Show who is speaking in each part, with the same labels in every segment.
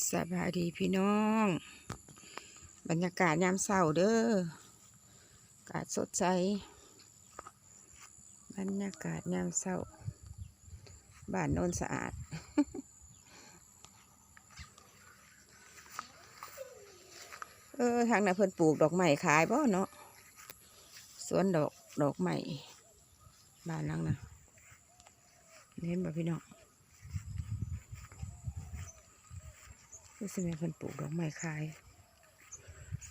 Speaker 1: สบายดีพี่น้อง บรรยากาศยามเช้าเด้อกาศสดใส บรรยากาศยามเช้าบ้านโนนสะอาด เออ ทางนั้นเพิ่นปลูกดอกไม้ขายบ่เนาะสวนดอกดอกไม้บ้านหลังนะเห็นบ่พี่น้อง คือสิแม่เพิ่นปลูกดอกไม้ขาย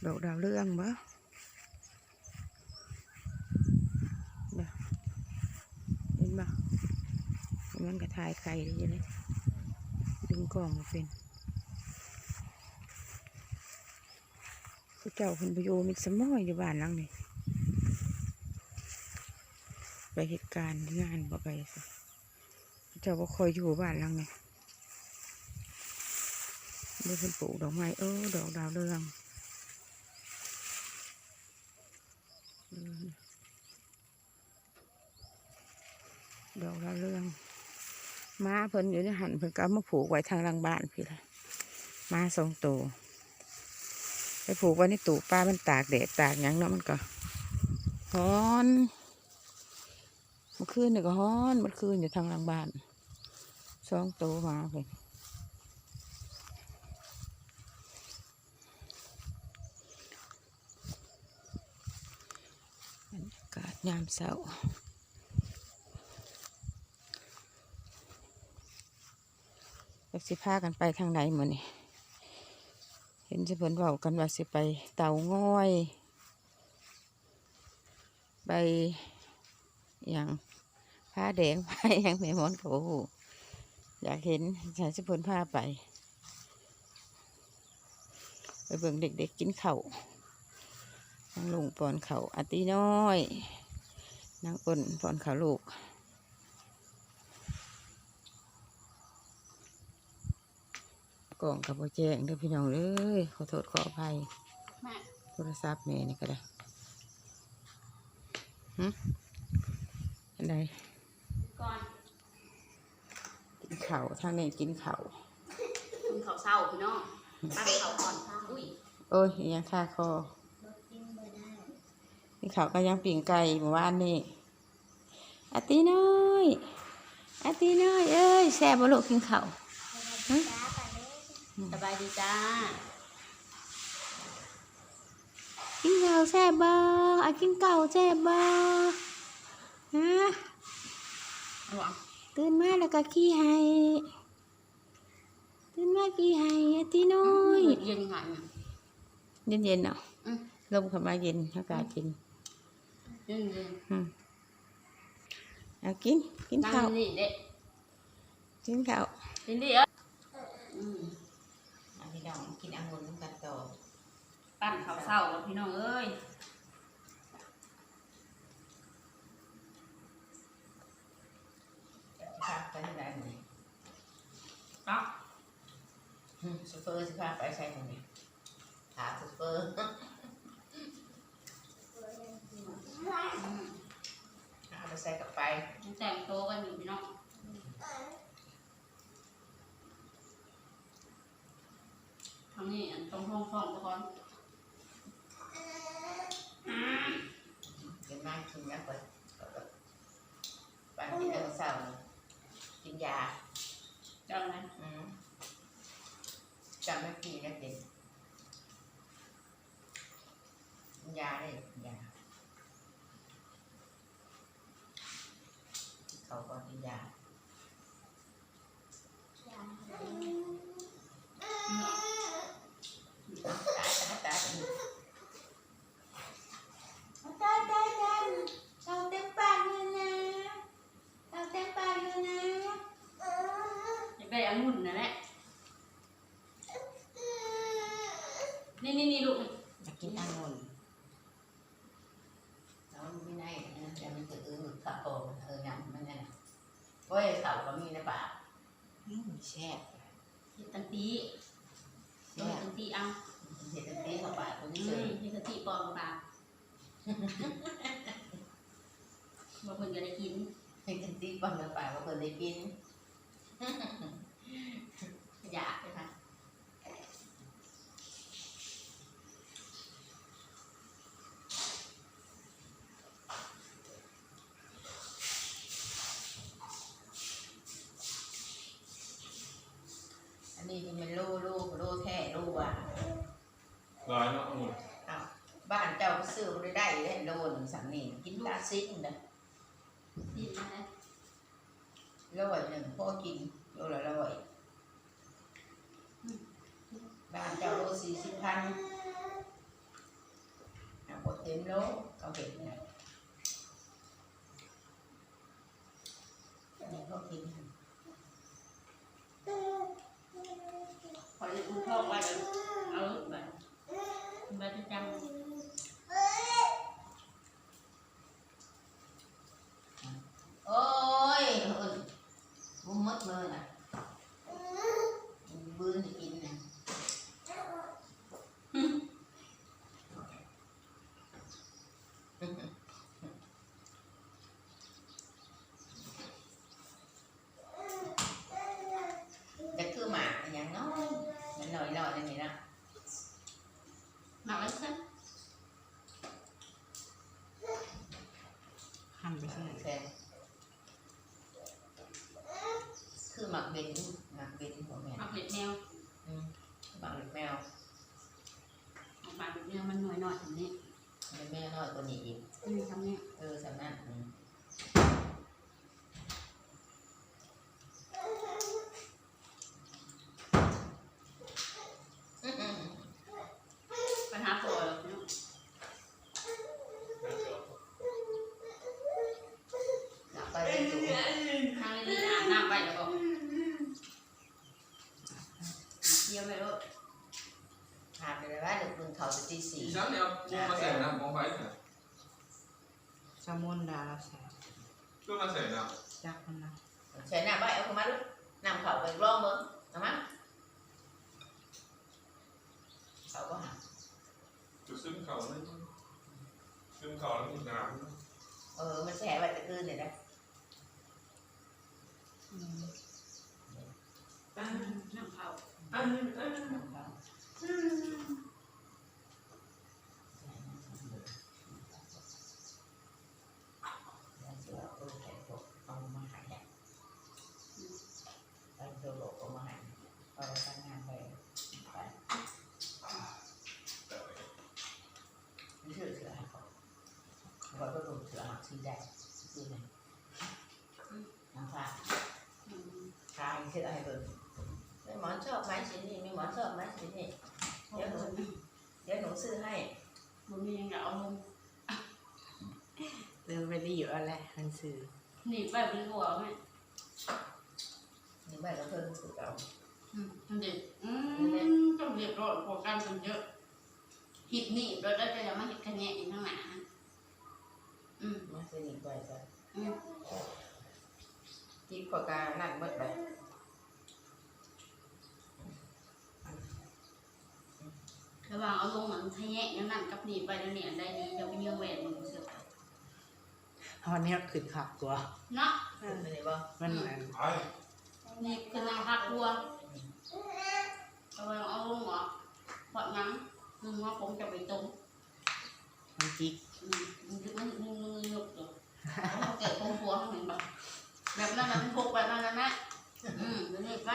Speaker 1: ดอกดาวเรืองบ่เด้อเห็นบ่มันก็ทายไข่ได้อยังไงดึงกล้องมาเป็นผู้เจ้าเพิ่นไปอยู่มิสมอยอยู่บ้านหลังนี้ไปเหตุการณ์งานบ่ไปสิผู้เจ้าก็คอยอยู่บ้านหลังนี้ นี่เป็นปลูกดอกไม้เออดอกดาวเรืองดอกดาวเรือง ม้าเพิ่นอยู่ในหันเพิ่นก็มาผูกไว้ทางหลังบ้านพี่ละม้าสองตัวไปผูกไว้ในตู้ป้ามันตากแดดตากยังเนาะมันก็ฮ้อนเมื่อคืนนี่ก็ฮ้อนเมื่อคืนอยู่ทางหลังบ้านสองตัวมาเพิ่นบรรยากาศยามเช้าอยากสิพากันไปทางไหนมือนี่เห็นสิเพิ่นเว้ากันว่าสิไปเต่าง้อยไปอย่างผ้าแดงไปอย่างแม่มอนเขาบ่ฮู้อยากเห็นชายสิเพิ่นพาไป ไปเบิ่งเด็กๆกินข้าว นางลุงปอนเขาวอาตีน้อยนางอ้นปอนเขาวลูกกล่องกับโบแจ้งเด้อพี่น้องเอ้ยขอโทษขออภัย
Speaker 2: แม่
Speaker 1: โทรศัพท์แม่นี่ก็ได้หึอันใด
Speaker 2: ก่อน
Speaker 1: กินข้าวทางนี้กินข้าว
Speaker 2: คุณเขาเศร้าพี่น้องตั้งเขาก่อนอุ้ย
Speaker 1: โอ้ยอิหยังค่าคอ กินข้าวก็ยังปิ่งไก่เมื่อวานนี่อาตีน้อยอาตีน้อยเอ้ยแซ่บบ่ลูกกินข้าวหึ
Speaker 2: สบายดีจ้า
Speaker 1: กินข้าวแซ่บบ่อากินเก่าวแซ่บบ่ฮะ
Speaker 2: หวัง
Speaker 1: ตื่นมาแล้วก็ขี้ให้ตื่นมาขี้ให้อาตีน้อย
Speaker 2: เย็นหายเนี่ย
Speaker 1: เย็นๆเนาะ
Speaker 2: อืม
Speaker 1: ลมเข้ามาเย็นอากาศเย็น
Speaker 2: เย็นเย็น
Speaker 1: อืมเอากินกิน
Speaker 2: นั่
Speaker 1: ข้าว
Speaker 2: งนี่เด็ก
Speaker 1: กินข้าว
Speaker 2: กินดิเอ้ยอืม
Speaker 1: อันนี้น้องกินองุ่นกันต่อ
Speaker 2: ปั้นเขาเศร้าแล้วพี่น้องเอ้ย
Speaker 1: พาไปที่ไหนหนิ
Speaker 2: ป๊อก
Speaker 1: ซูเฟอร์สิพาไปใช้ตรงนี้หาซูเฟอร์ เอาไปใส่กับไป
Speaker 2: ยังแต่งโตวกันอยู่พี่น้องทางนี้อันตรงห้องห้องตะกอนอืม
Speaker 1: กินมากกินยังก่อนปันกินแล้วเศร้ากินยา
Speaker 2: จังไหน
Speaker 1: อืมจำไม่ปีนะกินกินยาเลยกินยาเขาก็กินยาตายตายตาย
Speaker 3: ตายตายตายเราเต็มปากเลยนะเราเต็มปากเลยนะ
Speaker 2: อยากได้องุ่นนั่นแหละนี่นี่นี่ลูก
Speaker 1: อยากกินองุ่นแล้วมันไม่ได้นะแต่มันจะอื้อขับโตเออเนี่ยมันเนี่ยโอ้ยเขาก็มีนะป่าอืม แซ่บ
Speaker 2: เห็ดตันตี
Speaker 1: แซ่
Speaker 2: เห็ด
Speaker 1: บ
Speaker 2: ตันตีเอา
Speaker 1: เห็ดตีเข้าป่าตัว
Speaker 2: อื
Speaker 1: นี้เลย
Speaker 2: มเห็ดตันตีปลอมปลาบางคนก็ได้กิน
Speaker 1: เห็ดตีปังเข้าป่าว่าคนได้กิน
Speaker 2: อยากเลยค่ะ
Speaker 3: นี่ที่มันลูลูลูแท้ลูว่ะ
Speaker 4: ร้อยเนาะองุ่น
Speaker 3: อ้าวบ้านเจ้าก็ซื้อบ่ได้ได้เลยโลหนึ่งสามนี่ กินตาซิ้นนะ
Speaker 2: ดีนะ
Speaker 3: ร้อยหนึ่งพ่อกินโลละร้อยบ้านเจ้าโลสี่สิบพันอะกดเต็มโลเขาเห็นเนี่ยอันนี้เขากิน
Speaker 2: ขอจะคุณพ่อไปเลยเอาลูกไปไปจะจ
Speaker 3: โอ้ยเอิ้นบุ้มมดมือน่ะบืนจะกินน่ะจะคือหมาอหย่างน้อยมันหน่อยหน่อยๆนี่นะำ
Speaker 2: หมักแล้วใช่
Speaker 1: หั่นไปใช่
Speaker 3: แซ่บคือหมักเบนหมักเบนหัวแม่
Speaker 2: หมักเห็ดแมว
Speaker 3: อืมหมักเล็กแมว
Speaker 2: หมักเห็ดแมวมันหน่อยหน่อยๆแบบนี้
Speaker 3: เล็กแมวน้อยกว่านี้อีก
Speaker 2: อืมทำเนี่ย
Speaker 3: เออสำนักอืม
Speaker 2: ปัญหาตัวหรอกเนี่ย
Speaker 3: หลับไปเป็นตัว
Speaker 2: ทางนี้อาบน้ำไปแล้วก็เที่ยวไปรถ
Speaker 3: หาไปเลยว่าเด็กมึงเขา จะตีสี่
Speaker 4: อีชั้นเนี่ยมูมาใส่น้ำมองไปเนี่ย
Speaker 1: แซลมอนดาราแซ่บ
Speaker 4: ก็มาใส่น้
Speaker 1: จักมันนะ
Speaker 3: ใช้น้ำใบเอาเข้ามาดูน้ำเขาไปร่องมึงเอามาเขาก็หาำ
Speaker 4: จุดซึมเขาเลยซึมเขาแล้วมีน้ำ
Speaker 3: เออมันแช่ไว้แต่คืนเนี่ยนะ
Speaker 1: อืม
Speaker 2: น้ำเผา
Speaker 3: น้ำเขาแล้วเสือเอาแขนกดเอามาใหายเอาตัวโลกเอามาใหายเอาไปทำงานไปไปไม่เชื่อเสือให้เขาบอกว่าดูเสือหมักสีแดงสีไหนน้ำฟ้า
Speaker 2: อืม
Speaker 3: ทายเชื่อให้เบิ่งไม่หมอนชอบไม้ชิ้นนี้ไม่หมอนชอบไม้ชิ้นนี้
Speaker 2: เดี๋ยวหนู
Speaker 3: เดี๋ยวหนูซื้อให้
Speaker 2: มันมีอย่างเอาลง
Speaker 1: เรื่องไม่ได้อยู่อะไรหนังสือ
Speaker 2: หนีบไปเป็นหัวไหม
Speaker 3: นี่แม่ก็เพิ่มซื้อเอา
Speaker 2: อืมมันเด็กอืมต้องเรียบร้อยกว่ากันกันเยอะหิบหนีบแล้วได้จะมาเห็ดคะแนนอีกข้างหน้า อืม
Speaker 3: มาซื้อนี่ไปจ้ะ
Speaker 2: อืม
Speaker 3: ที่ขอกานั่นเบิดไป
Speaker 2: ระหว่างเอาลงเหมือนทะแยะนั่นนั่นกับหนีบไปแล้วเนี่ยได้ดีจะไปเยื่อแหวนมันเสือก
Speaker 1: ตอนนี้ขึ้นขับตัว
Speaker 2: เนาะ
Speaker 3: ซื้อไปเลยบ่
Speaker 1: มันเหมือน
Speaker 4: ไอ้
Speaker 2: หนีบคือนางพักตัวระหว่างเอาลงเหรอพอดนังมึงว่าผมจะไปตรง
Speaker 1: มันจิก
Speaker 2: อืมมันจะมันมึงมึงยกตัวเขาเกิดคงหัวเหมือนแบบแบบนั้นมันพกแบบนั้นนะอืมเดี๋ยวนี้ไป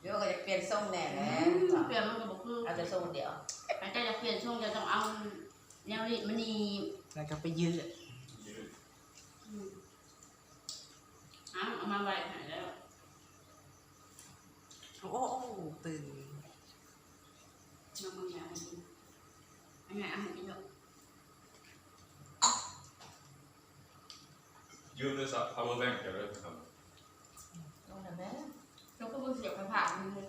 Speaker 3: เดี๋ยวก็จะเปลี่ยนทรงแน่แหละ
Speaker 2: เปลี่ยนมันก็บอกคือ
Speaker 3: เอาแต่ทรงเดียว
Speaker 2: อาจจะเปลี่ยนช่วงจะต้องเอาแนวรีดมันนี
Speaker 1: แล้วก็ไปยืด
Speaker 2: อืมเอาเอามาไว้หายแล้ว
Speaker 1: โอ้โหตื่น
Speaker 2: น้องมึงอยากให้กินอันไหนอาหารกินเยอะ
Speaker 4: ยืมเลยสัก power bank เดี๋ยวเลยครับ
Speaker 3: ต้องทำแม่
Speaker 2: แล้วก็เพิ่งเสียบไปผ่านมันเลย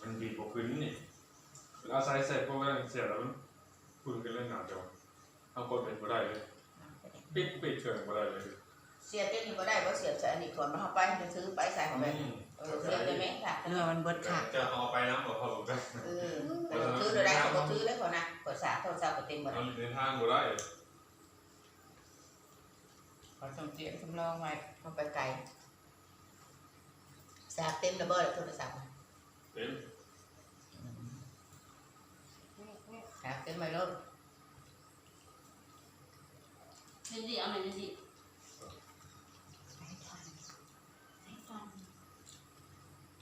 Speaker 4: มันบีบกว่าพื้นนี่เอาใส่ใส่ power bank เสียแล้วมันคุณกันเล่นหนาเดียวเอากดเป็นบ่ได้เลย ปิดปิดเชิงบ่ได้เลย
Speaker 3: เสียบเต้นนี่ก็ได้บ่เสียบใส่อันนี้ก่อนมาเอาไปจะซื้อไปใส่เข้าไปเออเสียบได้ไหมค่ะ
Speaker 1: เรือมันเบิดขาด
Speaker 4: จะเอาไปน้ำกับ power bank
Speaker 3: เออแต่ก็ซื้อได้เขาก็ซื้อเลยก่อนนะกดสาโทรศัพท์ก็เต็มหมด
Speaker 4: เอาอยู่ในทางบ่ได้
Speaker 3: ขอสมเกียรติสำรองไว้เอาไปไกลสาเต็มระเบิดโทรศัพท์
Speaker 4: เต็ม
Speaker 3: สาเต็มไปรถ
Speaker 2: ดีดีเอาไหนอยดีดี
Speaker 3: ใส่ทันใส่ทัน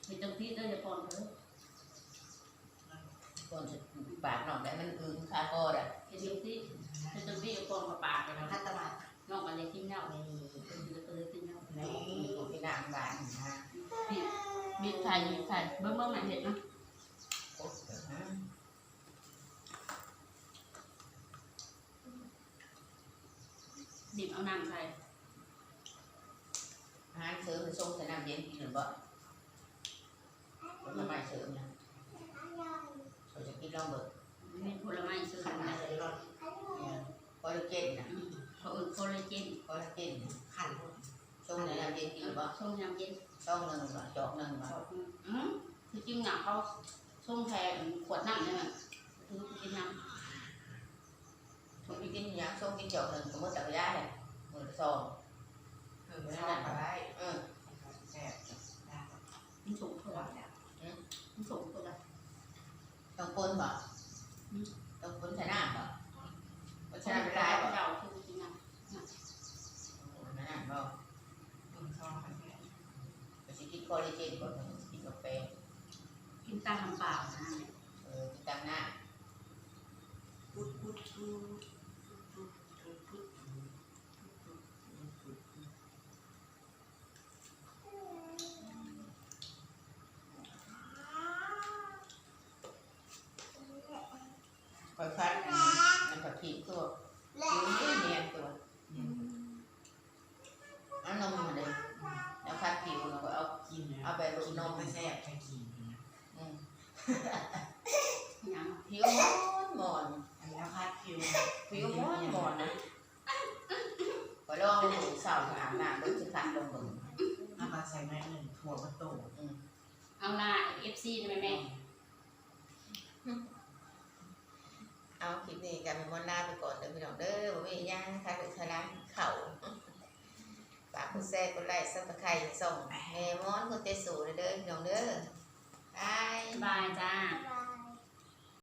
Speaker 2: เห็ดจังที่ได้จะปอนเถอะ
Speaker 3: ก่อนจะปากหน่อยได้มันอื่นคาคอดอะ
Speaker 2: เห็ดจังที่เห็ดจังที่จะปอนกับปากกันนะ
Speaker 3: พัตลาด
Speaker 2: น้องกันเลยกินเน่า
Speaker 3: ใน
Speaker 2: เป็นจะเปิดกินเน่า
Speaker 3: ในตัวที่นางบ้านนะ
Speaker 2: บีบบีบไข่บีบไข่เบิ้งเบิ้งไหนเห็ดนะ
Speaker 3: โอ้โห
Speaker 2: บีบเอาน้ำใส่
Speaker 3: อาหารเสริมมันส่งใส่น้ำเย็นกินหรือเปล่าผลไม้เสริมนะเราจะกินลองเบิก
Speaker 2: มีผลไม้ซื้อ
Speaker 3: ขัน
Speaker 2: มา
Speaker 3: มาเลยรอดคอลลาเจนนะ
Speaker 2: เขาอื่นโคเลเจน
Speaker 3: คอลลาเจนขันส่งในน้ำเย็นกินหรือเปล่า
Speaker 2: ช่วงยามเย็น
Speaker 3: ช่องหนึ่งบ่จอกหนึ่งบ่
Speaker 2: อืมคือจริงอะเขาช่วงแทนขวดน้ำเนี่ยมันคือกินน้
Speaker 3: ทุกทีกินอย่างช่องกินจอกหนึ่งก็หมดจักรยานเลยมือละสอง
Speaker 5: เออไม่ได้ก็ได้
Speaker 3: เออ
Speaker 5: แซ่บได้ำ
Speaker 2: มันสูงเท่าไหร่มันสูงเท่าไหร่
Speaker 3: ต้องปนบ่ต้องปนใส่น้ำบ่ปน
Speaker 2: ใช่
Speaker 3: ใส่
Speaker 2: ไหม
Speaker 3: น้ำไป
Speaker 2: เป
Speaker 3: ได้
Speaker 2: ล่า
Speaker 3: บ่
Speaker 2: เจ้าคือกินน้
Speaker 3: น้ำบ่
Speaker 5: คุณชอบกันแค่
Speaker 3: ไปสิกินคอลลาเจนก่อนกินกาแฟำ
Speaker 2: กิน ตาทำเปล่านะเนี่ย
Speaker 3: เออกินตามหน้า
Speaker 5: พุดพุดพุดพุดพุดพุดพุด
Speaker 3: คอยฟัดมันผักขีดตัวผิวเนียนตัวเอานมมาเลยแล้วฟัดผิวแล้วก็เอา
Speaker 5: กินนะ
Speaker 3: เอาไปลู
Speaker 5: กิ
Speaker 3: ก
Speaker 5: น
Speaker 3: น
Speaker 5: น
Speaker 3: ม
Speaker 5: มไม่แซ่บแค่กินนะ
Speaker 3: อืม
Speaker 2: ยัง
Speaker 3: ผิวหมอนหมอน
Speaker 5: อันนี้คาดคิว
Speaker 3: ผิวหมอนหมอนนะไปลองดูสาว อาบน้ำดูสิขัดลงมือ
Speaker 5: น้ำมันใส่แม่หนึ่งถั่วประตู
Speaker 2: เอาละเอฟซีได้ไหมแม่
Speaker 3: เอาคลิปนี้กันเป็นวันลาไปก่อนเด้อพี่น้องเด้อบ่มีหยังค่ะคือทะลานเข่าฝากกดแชร์กดไลค์ซับสไครต์ส่งแม่มอนคนเตสูเด้อพี่น้องเด้อบาย
Speaker 2: บายจ้า
Speaker 6: Bye.